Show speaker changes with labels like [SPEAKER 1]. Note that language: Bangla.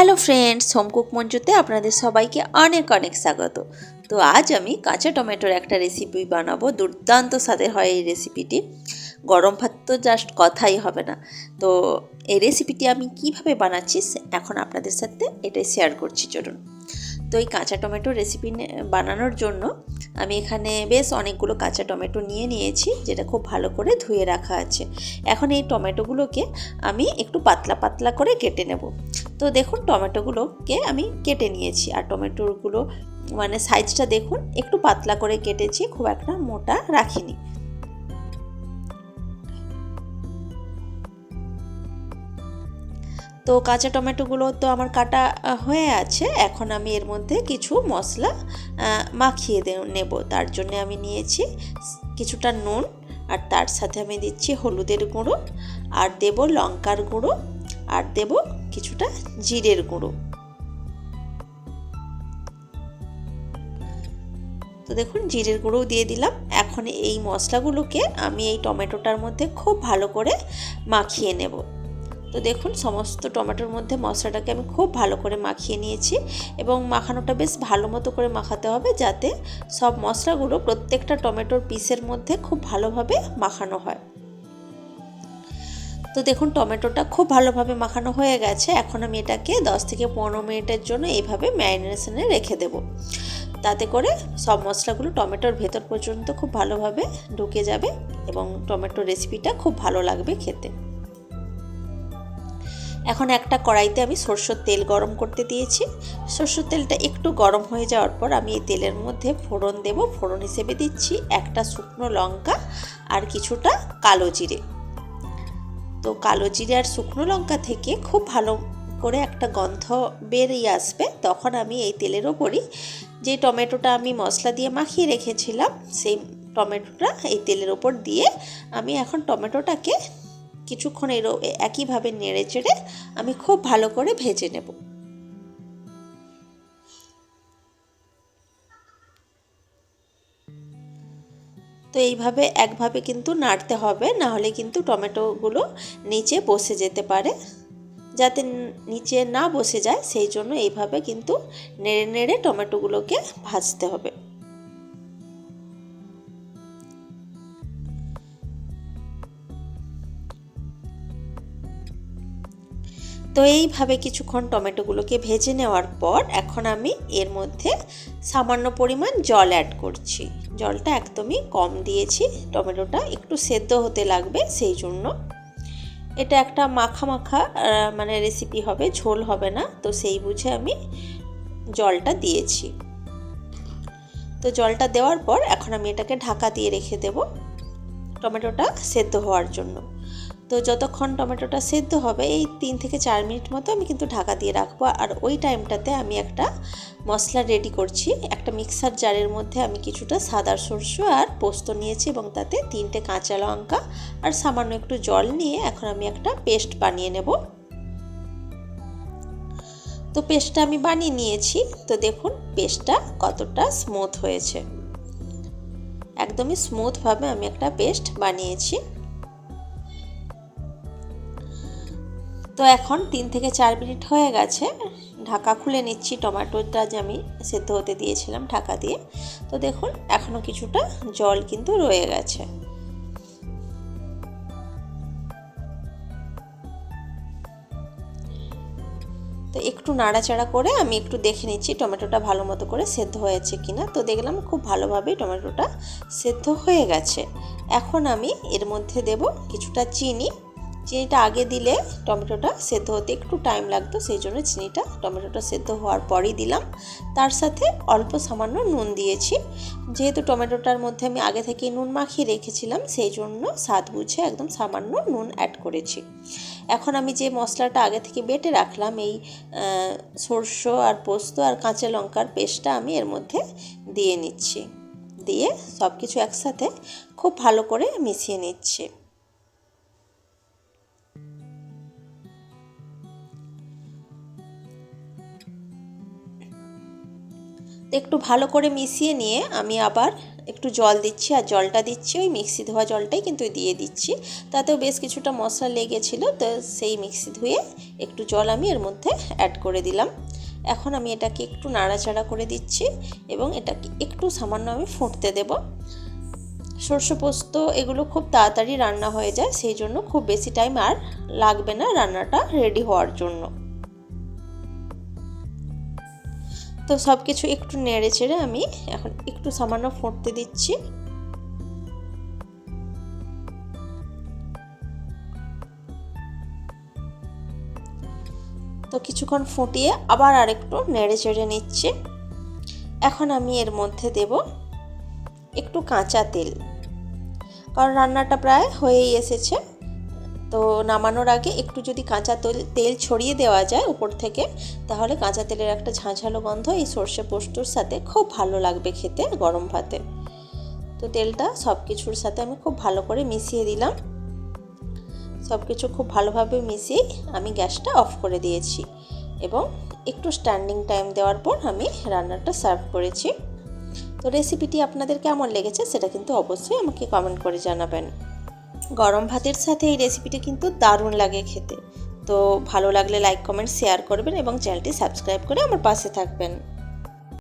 [SPEAKER 1] হ্যালো ফ্রেন্ডস হোমকুক মঞ্জুতে আপনাদের সবাইকে অনেক অনেক স্বাগত। তো আজ আমি কাঁচা টমেটোর একটা রেসিপি বানাবো, দুর্দান্ত স্বাদের হয় এই রেসিপিটি গরম ভাত তো জাস্ট কথাই হবে না। তো এই রেসিপিটি আমি কীভাবে বানাচ্ছি এখন আপনাদের সাথে এটাই শেয়ার করছি, চলুন। তো এই কাঁচা টমেটো রেসিপি বানানোর জন্য আমি এখানে বেশ অনেকগুলো কাঁচা টমেটো নিয়ে নিয়েছি, যেটা খুব ভালো করে ধুয়ে রাখা আছে। এখন এই টমেটোগুলোকে আমি একটু পাতলা পাতলা করে কেটে নেব। তো দেখুন, টমেটোগুলোকে আমি কেটে নিয়েছি। আর টমেটোগুলো মানে সাইজটা দেখুন, একটু পাতলা করে কেটেছি, খুব একটা মোটা রাখিনি। তো কাঁচা টমেটোগুলো তো আমার কাটা হয়ে আছে। এখন আমি এর মধ্যে কিছু মশলা মাখিয়ে নেব। তার জন্য আমি নিয়েছি কিছুটা নুন। আর তার সাথে আমি দিচ্ছি হলুদের গুঁড়ো। আর দেব লঙ্কার গুঁড়ো। আর দেব কিছুটা জিরের গুঁড়ো। তো দেখুন, জিরের গুঁড়োও দিয়ে দিলাম। এখন এই মশলাগুলোকে আমি এই টমেটোটার মধ্যে খুব ভালো করে মাখিয়ে নেব। তো দেখুন, সমস্ত টমেটোর মধ্যে মশলাটাকে আমি খুব ভালো করে মাখিয়ে নিয়েছি এবং মাখানোটা বেশ ভালো মতো করে মাখাতে হবে যাতে সব মশলাগুলো প্রত্যেকটা টমেটোর পিসের মধ্যে খুব ভালোভাবে মাখানো হয়। তো দেখুন, টমেটোটা খুব ভালোভাবে মাখানো হয়ে গেছে। এখন আমি এটাকে 10 থেকে পনেরো মিনিটের জন্য এইভাবে ম্যারিনেশনে রেখে দেব। তাতে করে সব মশলাগুলো টমেটোর ভেতর পর্যন্ত খুব ভালোভাবে ঢুকে যাবে এবং টমেটো রেসিপিটা খুব ভালো লাগবে খেতে। এখন একটা কড়াইতে আমি সরষের তেল গরম করতে দিয়েছি। সরষের তেলটা একটু গরম হয়ে যাওয়ার পর আমি এই তেলের মধ্যে ফোড়ন দেব। ফোড়ন হিসেবে দিচ্ছি একটা শুকনো লঙ্কা আর কিছুটা কালো জিরে। তো কালো জিরে আর শুকনো লঙ্কা থেকে খুব ভালো করে একটা গন্ধ বেরিয়ে আসবে। তখন আমি এই তেলের ওপরই যে টমেটোটা আমি মশলা দিয়ে মাখিয়ে রেখেছিলাম, সেই টমেটোটা এই তেলের ওপর দিয়ে আমি এখন টমেটোটাকে কিছুক্ষণ এরও একইভাবে নেড়ে চেড়ে আমি খুব ভালো করে ভেজে নেব। তো এইভাবে একভাবে কিন্তু নাড়তে হবে না হলে কিন্তু টমেটোগুলো নিচে বসে যেতে পারে। যাতে নিচে না বসে যায়, সেই জন্য এইভাবে কিন্তু নেড়ে নেড়ে টমেটোগুলোকে ভাজতে হবে। তো এইভাবে কিছুক্ষণ টমেটোগুলোকে ভেজে নেওয়ার পর এখন আমি এর মধ্যে সামান্য পরিমাণ জল অ্যাড করছি। জলটা একদমই কম দিয়েছি, টমেটোটা একটু সেদ্ধ হতে লাগবে সেই জন্য। এটা একটা মাখা মাখা মানে রেসিপি হবে, ঝোল হবে না, তো সেই বুঝে আমি জলটা দিয়েছি। তো জলটা দেওয়ার পর এখন আমি এটাকে ঢাকা দিয়ে রেখে দেব, টমেটোটা সেদ্ধ হওয়ার জন্য। তো যতক্ষণ টমেটোটা সেদ্ধ হবে, এই তিন থেকে চার মিনিট মতো আমি কিন্তু ঢাকা দিয়ে রাখব। আর ওই টাইমটাতে আমি একটা মশলা রেডি করছি। একটা মিক্সার জারের মধ্যে আমি কিছুটা সাদা সরষে আর পোস্ত নিয়েছি এবং তাতে তিনটে কাঁচা লঙ্কা আর সামান্য একটু জল নিয়ে এখন আমি একটা পেস্ট বানিয়ে নেব। তো পেস্টটা আমি বানিয়ে নিয়েছি। তো দেখুন, পেস্টটা কতটা স্মুথ হয়েছে। একদমই স্মুথভাবে আমি একটা পেস্ট বানিয়েছি। তো এখন তিন থেকে চার মিনিট হয়ে গেছে। ঢাকা খুলে নিচ্ছি টমেটোটা যে আমি সেদ্ধ হতে দিয়েছিলাম ঢাকা দিয়ে। তো দেখুন, এখনও কিছুটা জল কিন্তু রয়ে গেছে। তো একটু নাড়াচাড়া করে আমি একটু দেখে নিচ্ছি টমেটোটা ভালো মতো করে সেদ্ধ হয়েছে কিনা। তো দেখলাম খুব ভালোভাবেই টমেটোটা সেদ্ধ হয়ে গেছে। এখন আমি এর মধ্যে দেব কিছুটা চিনি চিনিটা আগে দিলে টমেটোটা সেদ্ধ হতে একটু টাইম লাগতো, সেই জন্য চিনিটা টমেটোটা সেদ্ধ হওয়ার পরই দিলাম। তার সাথে অল্প সামান্য নুন দিয়েছি। যেহেতু টমেটোটার মধ্যে আমি আগে থেকে নুন মাখিয়ে রেখেছিলাম, সেই জন্য স্বাদ বুঝে একদম সামান্য নুন অ্যাড করেছি। এখন আমি যে মশলাটা আগে থেকে বেটে রাখলাম, এই সর্ষ আর পোস্ত আর কাঁচা লঙ্কার পেস্টটা আমি এর মধ্যে দিয়ে নিচ্ছি। দিয়ে সব কিছু একসাথে খুব ভালো করে মিশিয়ে নিচ্ছি। একটু ভালো করে মিশিয়ে নিয়ে আমি আবার একটু জল দিচ্ছি আর জলটা দিচ্ছি, ওই মিক্সি ধোয়া জলটাই কিন্তু দিয়ে দিচ্ছি। তাতেও বেশ কিছুটা মশলা লেগেছিলো, তো সেই মিক্সি ধুয়ে একটু জল আমি এর মধ্যে অ্যাড করে দিলাম। এখন আমি এটাকে একটু নাড়াচাড়া করে দিচ্ছি এবং এটাকে একটু সামান্য আমি ফুটতে দেব। সর্ষে পোস্ত এগুলো খুব তাড়াতাড়ি রান্না হয়ে যায়, সেই জন্য খুব বেশি টাইম আর লাগবে না রান্নাটা রেডি হওয়ার জন্য। তো সব কিছু একটু নেড়ে চেড়ে আমি এখন একটু সামান্য ফুটতে দিচ্ছি। তো কিছুক্ষণ ফুটিয়ে আবার আরেকটু নেড়ে চেড়ে নিচ্ছি। এখন আমি এর মধ্যে দেব একটু কাঁচা তেল। কারণ রান্নাটা প্রায় হয়েই এসেছে। তো নামানোর আগে একটু যদি কাঁচা তেল তেল ছড়িয়ে দেওয়া যায় উপর থেকে, তাহলে কাঁচা তেলের একটা ঝাঁঝালো গন্ধ এই সর্ষে পোস্তর সাথে খুব ভালো লাগবে খেতে গরম ভাতে। তো তেলটা সব কিছুর সাথে আমি খুব ভালো করে মিশিয়ে দিলাম। সব কিছু খুব ভালোভাবে মিশিয়ে আমি গ্যাসটা অফ করে দিয়েছি এবং একটু স্ট্যান্ডিং টাইম দেওয়ার পর আমি রান্নাটা সার্ভ করেছি। তো রেসিপিটি আপনাদের কেমন লেগেছে সেটা কিন্তু অবশ্যই আমাকে কমেন্ট করে জানাবেন। গরম ভাতের সাথে এই রেসিপিটা কিন্তু দারুণ লাগে খেতে। তো ভালো লাগলে লাইক কমেন্ট শেয়ার করবেন এবং চ্যানেলটি সাবস্ক্রাইব করে আমার পাশে থাকবেন।